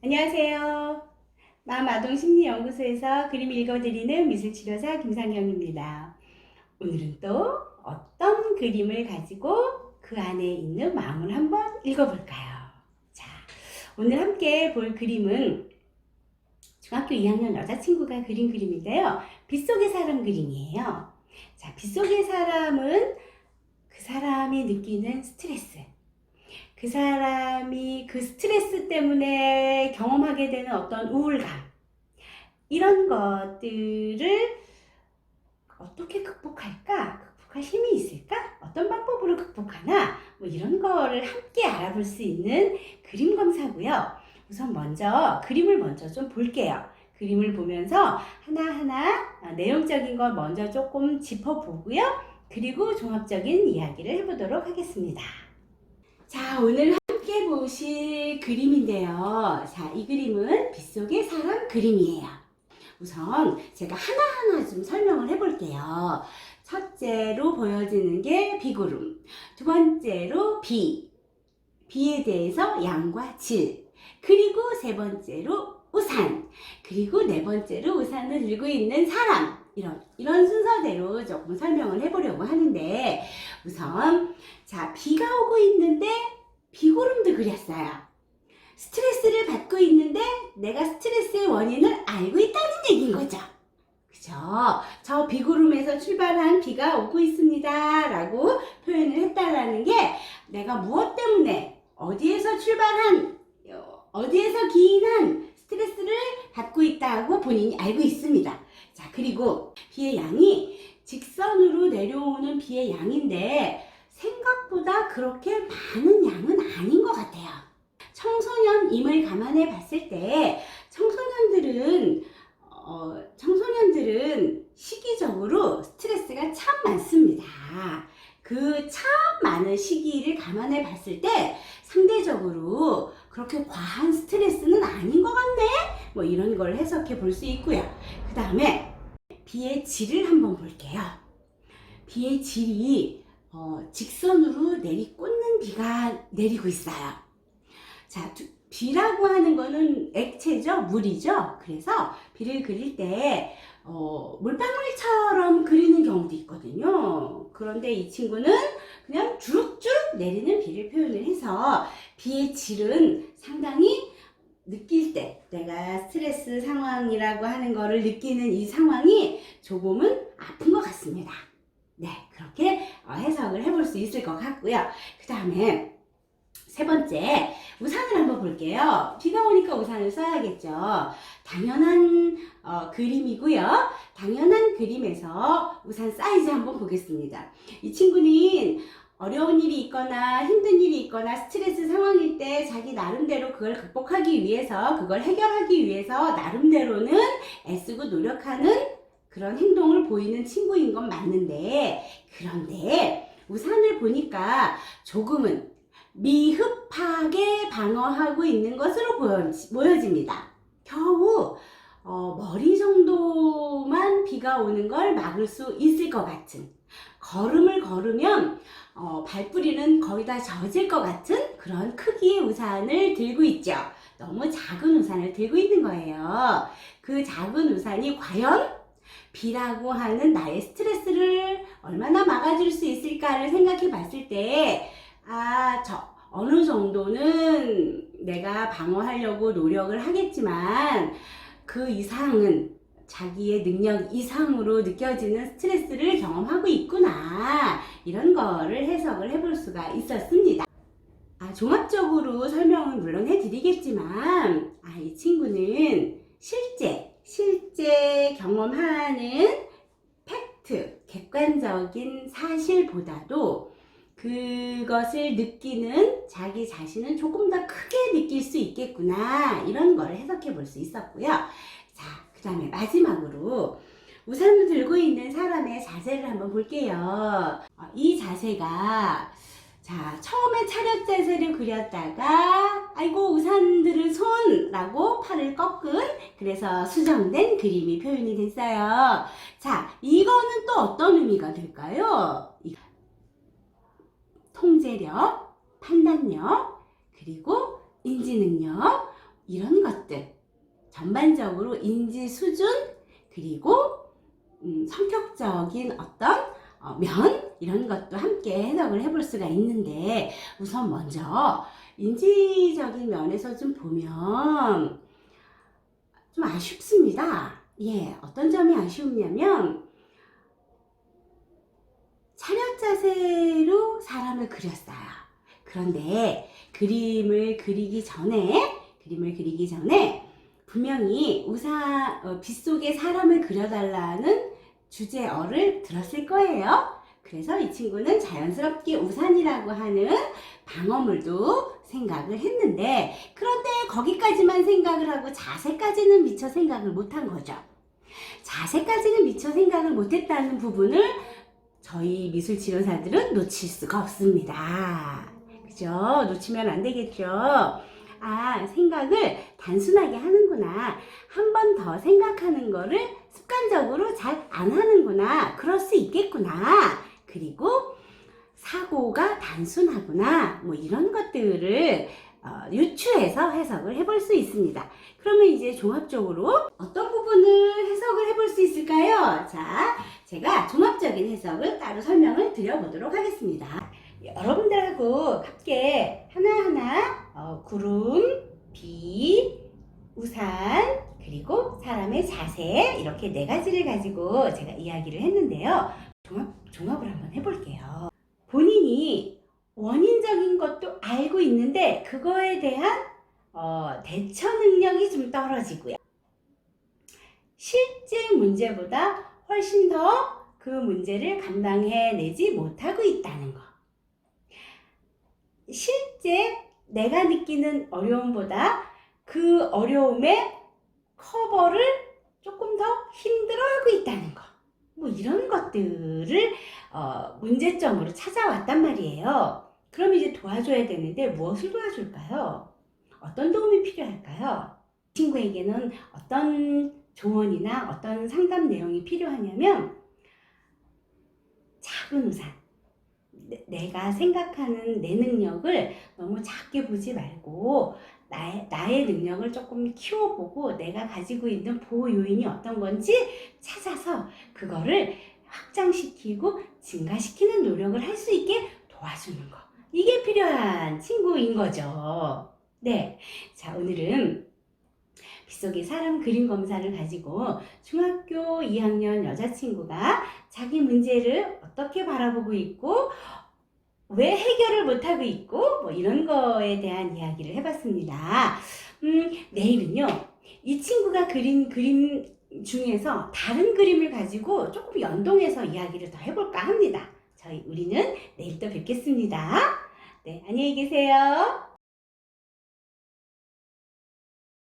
안녕하세요. 마음아동심리연구소에서 그림 읽어드리는 미술치료사 김상경입니다. 오늘은 또 어떤 그림을 가지고 그 안에 있는 마음을 한번 읽어볼까요? 자, 오늘 함께 볼 그림은 중학교 2학년 여자친구가 그린 그림인데요. 빗속의 사람 그림이에요. 자, 빗속의 사람은 그 사람이 느끼는 스트레스, 그 사람이 그 스트레스 때문에 경험하게 되는 어떤 우울감, 이런 것들을 어떻게 극복할까? 극복할 힘이 있을까? 어떤 방법으로 극복하나? 뭐 이런 거를 함께 알아볼 수 있는 그림 검사고요. 우선 먼저 그림을 먼저 좀 볼게요. 그림을 보면서 하나하나 어, 내용적인 걸 먼저 조금 짚어보고요. 그리고 종합적인 이야기를 해보도록 하겠습니다. 자, 오늘 함께 보실 그림인데요. 자, 이 그림은 빗속의 사람 그림이에요. 우선 제가 하나하나 좀 설명을 해볼게요. 첫째로 보여지는 게 비구름. 두 번째로 비. 비에 대해서 양과 질. 그리고 세 번째로 우산. 그리고 네 번째로 우산을 들고 있는 사람. 이런, 이런 순서대로 조금 설명을 해보려고 하는데, 우선, 자, 비가 오고 있는데, 비구름도 그렸어요. 스트레스를 받고 있는데, 내가 스트레스의 원인을 알고 있다는 얘기인 거죠. 그죠? 저 비구름에서 출발한 비가 오고 있습니다. 라고 표현을 했다라는 게, 내가 무엇 때문에, 어디에서 출발한, 어, 어디에서 기인한 스트레스를 받고 있다고 본인이 알고 있습니다. 자, 그리고 비의 양이 직선으로 내려오는 비의 양인데 생각보다 그렇게 많은 양은 아닌 것 같아요. 청소년임을 감안해 봤을 때 청소년들은 어, 청소년들은 시기적으로 스트레스가 참 많습니다. 그 참 많은 시기를 감안해 봤을 때 상대적으로 그렇게 과한 스트레스는 아닌 것 같네? 뭐 이런 걸 해석해 볼 수 있고요. 그 다음에 비의 질을 한번 볼게요. 비의 질이 어, 직선으로 내리꽂는 비가 내리고 있어요. 자, 두- 비라고 하는 거는 액체죠, 물이죠. 그래서 비를 그릴 때 어, 물방울처럼 그리는 경우도 있거든요. 그런데 이 친구는 그냥 주룩주룩 내리는 비를 표현을 해서 비의 질은 상당히 느낄 때 내가 스트레스 상황이라고 하는 거를 느끼는 이 상황이 조금은 아픈 것 같습니다. 네, 그렇게 어, 해석을 해볼 수 있을 것 같고요. 그 다음에 세 번째, 우산을 한번 볼게요. 비가 오니까 우산을 써야겠죠. 당연한 어, 그림이고요. 당연한 그림에서 우산 사이즈 한번 보겠습니다. 이 친구는 어려운 일이 있거나 힘든 일이 있거나 스트레스 상황일 때 자기 나름대로 그걸 극복하기 위해서 그걸 해결하기 위해서 나름대로는 애쓰고 노력하는 그런 행동을 보이는 친구인 건 맞는데 그런데 우산을 보니까 조금은 미흡하게 방어하고 있는 것으로 보여, 보여집니다. 겨우 어, 머리 정도만 비가 오는 걸 막을 수 있을 것 같은 걸음을 걸으면 어, 발뿌리는 거의 다 젖을 것 같은 그런 크기의 우산을 들고 있죠. 너무 작은 우산을 들고 있는 거예요. 그 작은 우산이 과연 비라고 하는 나의 스트레스를 얼마나 막아줄 수 있을까를 생각해 봤을 때, 아, 저, 어느 정도는 내가 방어하려고 노력을 하겠지만, 그 이상은 자기의 능력 이상으로 느껴지는 스트레스를 경험하고 있구나. 이런 거를 해석을 해볼 수가 있었습니다. 아, 종합적으로 설명은 물론 해드리겠지만, 아, 이 친구는 실제, 실제 경험하는 팩트, 객관적인 사실보다도 그것을 느끼는 자기 자신은 조금 더 크게 느낄 수 있겠구나. 이런 걸 해석해 볼 수 있었고요. 자, 그 다음에 마지막으로 우산을 들고 있는 사람의 자세를 한번 볼게요. 어, 이 자세가 자, 처음에 차렷 자세를 그렸다가 아이고 우산 들을 손라고 팔을 꺾은 그래서 수정된 그림이 표현이 됐어요. 자, 이거는 또 어떤 의미가 될까요? 이- 통제력, 판단력, 그리고 인지 능력, 이런 것들 전반적으로 인지 수준 그리고 음, 성격적인 어떤 어, 면 이런 것도 함께 해석을 해볼 수가 있는데 우선 먼저 인지적인 면에서 좀 보면 좀 아쉽습니다. 예, 어떤 점이 아쉬웠냐면 차렷 자세로 사람을 그렸어요. 그런데 그림을 그리기 전에 그림을 그리기 전에 분명히 우사 어, 빗속에 사람을 그려달라는 주제어를 들었을 거예요. 그래서 이 친구는 자연스럽게 우산이라고 하는 방어물도 생각을 했는데 그런데 거기까지만 생각을 하고 자세까지는 미처 생각을 못한 거죠. 자세까지는 미처 생각을 못했다는 부분을 저희 미술 치료사들은 놓칠 수가 없습니다. 그죠? 놓치면 안 되겠죠? 아, 생각을 단순하게 하는구나. 한 번 더 생각하는 거를 습관적으로 잘 안 하는구나. 그럴 수 있겠구나. 그리고 사고가 단순하구나. 뭐 이런 것들을 어, 유추해서 해석을 해볼 수 있습니다. 그러면 이제 종합적으로 어떤 부분을 해석을 해볼 수 있을까요? 자, 제가 종합적인 해석을 따로 설명을 드려보도록 하겠습니다. 여러분들하고 함께 하나하나 어, 구름, 비, 우산, 그리고 사람의 자세 이렇게 네 가지를 가지고 제가 이야기를 했는데요. 종합, 종합을 한번 해볼게요. 본인이 원인적인 것도 알고 있는데 그거에 대한 어, 대처 능력이 좀 떨어지고요. 실제 문제보다 훨씬 더 그 문제를 감당해내지 못하고 있다는 거. 실제 내가 느끼는 어려움보다 그 어려움의 커버를 조금 더 힘들어하고 있다는 거. 뭐 이런 것들을 어, 문제점으로 찾아왔단 말이에요. 그럼 이제 도와줘야 되는데 무엇을 도와줄까요? 어떤 도움이 필요할까요? 친구에게는 어떤 조언이나 어떤 상담 내용이 필요하냐면 작은 우산. 내- 내가 생각하는 내 능력을 너무 작게 보지 말고 나의, 나의 능력을 조금 키워보고 내가 가지고 있는 보호 요인이 어떤 건지 찾아서 그거를 확장시키고 증가시키는 노력을 할 수 있게 도와주는 거. 이게 필요한 친구인 거죠. 네. 자, 오늘은 빗속의 사람 그림 검사를 가지고 중학교 2학년 여자친구가 자기 문제를 어떻게 바라보고 있고 왜 해결을 못하고 있고 뭐 이런 거에 대한 이야기를 해봤습니다. 음, 내일은요. 이 친구가 그린 그림 중에서 다른 그림을 가지고 조금 연동해서 이야기를 더 해볼까 합니다. 저희 우리는 내일 또 뵙겠습니다. 네, 안녕히 계세요.